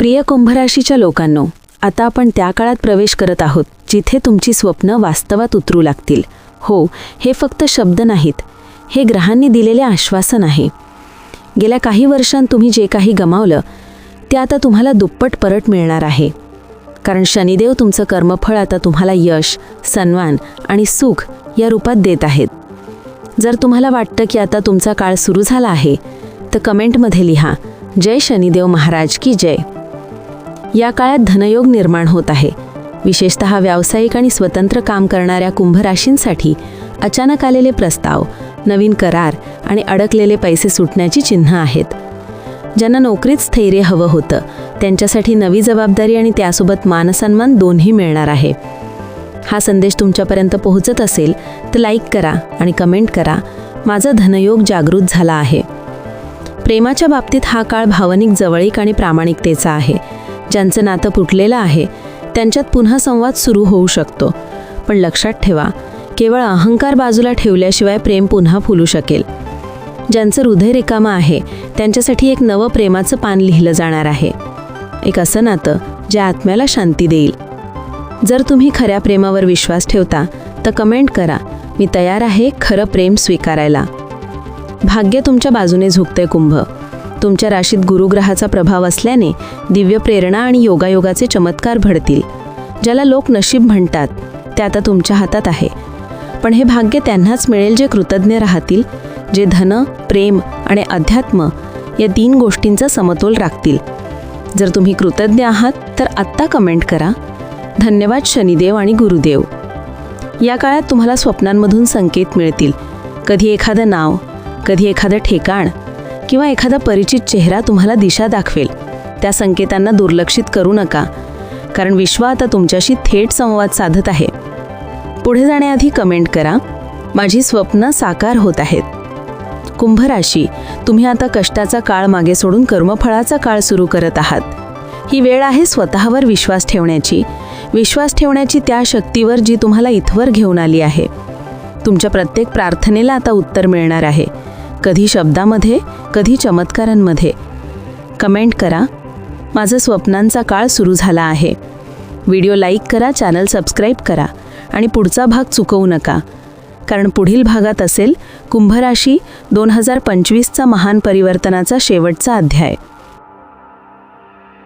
प्रिय कुंभराशीच्या लोकांनो आता आपण त्या काळात प्रवेश करत आहोत जिथे तुमची स्वप्न वास्तवात उतरू लागतील. हो हे फक्त शब्द नाहीत. हे ग्रहांनी दिलेले आश्वासन आहे. गेल्या काही वर्षांत तुम्ही जे काही गमावलं ते आता तुम्हाला दुप्पट परत मिळणार आहे. कारण शनिदेव तुमचं कर्मफळ आता तुम्हाला यश सन्मान आणि सुख या रूपात देत आहेत. जर तुम्हाला वाटतं की आता तुमचा काळ सुरू झाला आहे तर कमेंटमध्ये लिहा जय शनिदेव महाराज की जय. या काळात धनयोग निर्माण होत आहे. विशेषत व्यावसायिक आणि स्वतंत्र काम करणाऱ्या कुंभराशींसाठी अचानक आलेले प्रस्ताव नवीन करार आणि अडकलेले पैसे सुटण्याची चिन्ह आहेत. ज्यांना नोकरीत स्थैर्य हवं होतं त्यांच्यासाठी नवी जबाबदारी आणि त्यासोबत मानसन्मान दोन्ही मिळणार आहे. हा संदेश तुमच्यापर्यंत पोहोचत असेल तर लाईक करा आणि कमेंट करा माझा धनयोग जागृत झाला आहे. प्रेमाच्या बाबतीत हा काळ भावनिक जवळीक आणि प्रामाणिकतेचा आहे. ज्यांचं नातं फुटलेलं आहे त्यांच्यात पुन्हा संवाद सुरू होऊ शकतो. पण लक्षात ठेवा केवळ अहंकार बाजूला ठेवल्याशिवाय प्रेम पुन्हा फुलू शकेल. ज्यांचं हृदय रिकामं आहे त्यांच्यासाठी एक नवं प्रेमाचं पान लिहिलं जाणार आहे. एक असं नातं जे आत्म्याला शांती देईल. जर तुम्ही खऱ्या प्रेमावर विश्वास ठेवता तर कमेंट करा मी तयार आहे खरं प्रेम स्वीकारायला. भाग्य तुमच्या बाजूने झुकते कुंभ. तुमच्या राशीत गुरुग्रहाचा प्रभाव असल्याने दिव्य प्रेरणा आणि योगायोगाचे चमत्कार घडतील ज्याला लोक नशीब म्हणतात ते आता तुमच्या हातात आहे. पण हे भाग्य त्यांनाच मिळेल जे कृतज्ञ राहतील जे धन प्रेम आणि अध्यात्म या तीन गोष्टींचा समतोल राखतील. जर तुम्ही कृतज्ञ आहात तर आत्ता कमेंट करा. धन्यवाद शनिदेव आणि गुरुदेव. या काळात तुम्हाला स्वप्नांमधून संकेत मिळतील. कधी एखादं नाव कधी एखादं ठिकाण किंवा एखादा परिचित चेहरा तुम्हाला दिशा दाखवेल. त्या संकेतांना दुर्लक्षित करू नका कारण विश्व आता तुमच्याशी थेट संवाद साधत आहे. पुढे जाण्याआधी कमेंट करा माझी स्वप्न साकार होत आहेत. कुंभ राशी तुम्ही आता कष्टाचा काळ मागे सोडून कर्मफळाचा काळ सुरू करत आहात. ही वेळ आहे स्वतःवर विश्वास ठेवण्याची. विश्वास ठेवण्याची त्या शक्तीवर जी तुम्हाला इथवर घेऊन आली आहे. तुमच्या प्रत्येक प्रार्थनेला आता उत्तर मिळणार आहे. कधी शब्दामध्ये कधी चमत्कारांमध्ये. कमेंट करा. माझं स्वप्नांचा काळ सुरू झाला आहे. व्हिडिओ लाईक करा चॅनल सबस्क्राईब करा आणि पुढचा भाग चुकवू नका. कारण पुढील भागात असेल कुंभराशी दोन हजार पंचवीसचा महान परिवर्तनाचा शेवटचा अध्याय.